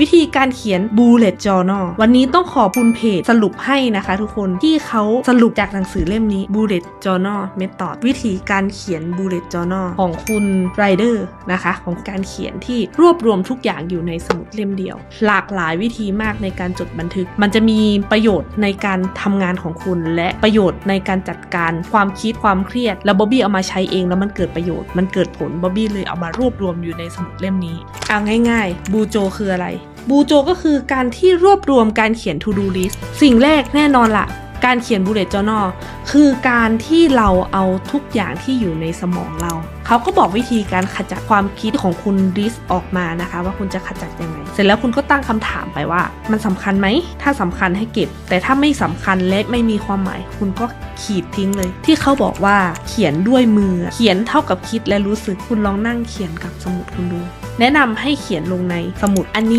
วิธีการเขียน bullet journal วันนี้ต้องขอบคุณเพจสรุปให้นะคะทุกคนที่เขาสรุปจากหนังสือเล่มนี้ bullet journal method วิธีการเขียน bullet journal ของคุณไรเดอร์นะคะของการเขียนที่รวบรวมทุกอย่างอยู่ในสมุดเล่มเดียว หลากหลายวิธีมากในการจดบันทึก มันจะมีประโยชน์ในการทำงานของคุณ และประโยชน์ในการจัดการความคิดความเครียด แล้วบ๊อบบี้เอามาใช้เองแล้วมันเกิดประโยชน์มันเกิดผลบ๊อบบี้เลยเอามารวบรวมอยู่ในสมุดเล่มนี้ เอาง่ายๆ บูโจคืออะไร บูโจก็คือการที่รวบรวมการเขียน to do list สิ่งแรกแน่นอนละการเขียน bullet journal คือการที่เราเอาทุกอย่างที่อยู่ในสมองเรา เขาก็บอกวิธีการขจัดความคิดของคุณ list ออกมานะคะ ว่าคุณจะขจัดยังไง เสร็จแล้วคุณก็ตั้งคำถามไปว่า มันสำคัญไหม ถ้าสำคัญให้เก็บ แต่ถ้าไม่สำคัญและไม่มีความหมาย คุณก็ขีดทิ้งเลย ที่เขาบอกว่าเขียนด้วยมือ เขียนเท่ากับคิดและรู้สึก คุณลองนั่งเขียนกับสมุดคุณดู แนะนำให้เขียนลงในสมุดอันนี้